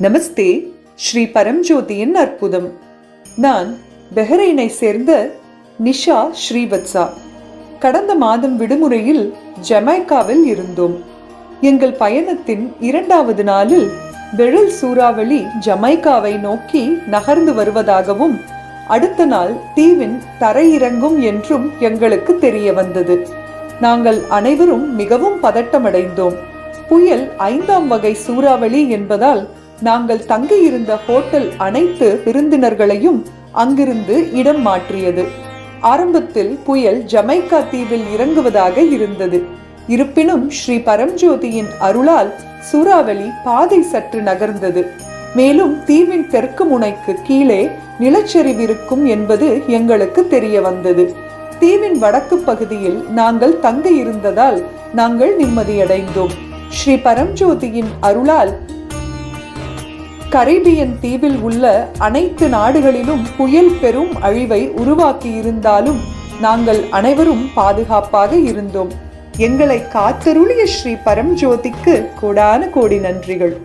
நமஸ்தே ஸ்ரீ பரம்ஜோதியின் அற்புதம். நான் பெஹ்ரைனை சேர்ந்த நிஷா ஸ்ரீவத்சா. கடந்த மாதம் விடுமுறையில் ஜமைக்காவில் இருந்தோம். எங்கள் பயணத்தின் இரண்டாவது நாளில் வெழல் சூறாவளி ஜமைக்காவை நோக்கி நகர்ந்து வருவதாகவும் அடுத்த நாள் தீவின் தரையிறங்கும் என்றும் எங்களுக்கு தெரிய வந்தது. நாங்கள் அனைவரும் மிகவும் பதட்டமடைந்தோம். புயல் ஐந்தாம் வகை சூறாவளி என்பதால் நாங்கள் தங்கியிருந்த ஹோட்டல் அனைத்து விருந்தினர்களையும் அங்கிருந்து இடம் மாற்றியது. ஆரம்பத்தில் புயல் ஜமைக்கா தீவில் இறங்குவதாக இருந்தது. இருப்பினும் ஸ்ரீ பரம்ஜோதியின் அருளால் சூறாவளி பாதை சற்று நகர்ந்தது. மேலும் தீவின் தெற்கு முனைக்கு கீழே நிலச்சரிவு இருக்கும் என்பது எங்களுக்கு தெரிய வந்தது. தீவின் வடக்கு பகுதியில் நாங்கள் தங்க இருந்ததால் நாங்கள் நிம்மதியடைந்தோம். ஸ்ரீ பரம்ஜோதியின் அருளால் கரீபியன் தீவில் உள்ள அனைத்து நாடுகளிலும் புயல் பெரும் அழிவை உருவாக்கியிருந்தாலும் நாங்கள் அனைவரும் பாதுகாப்பாக இருந்தோம். எங்களை காத்தருளிய ஸ்ரீ பரம்ஜோதிக்கு கோடான கோடி நன்றிகள்.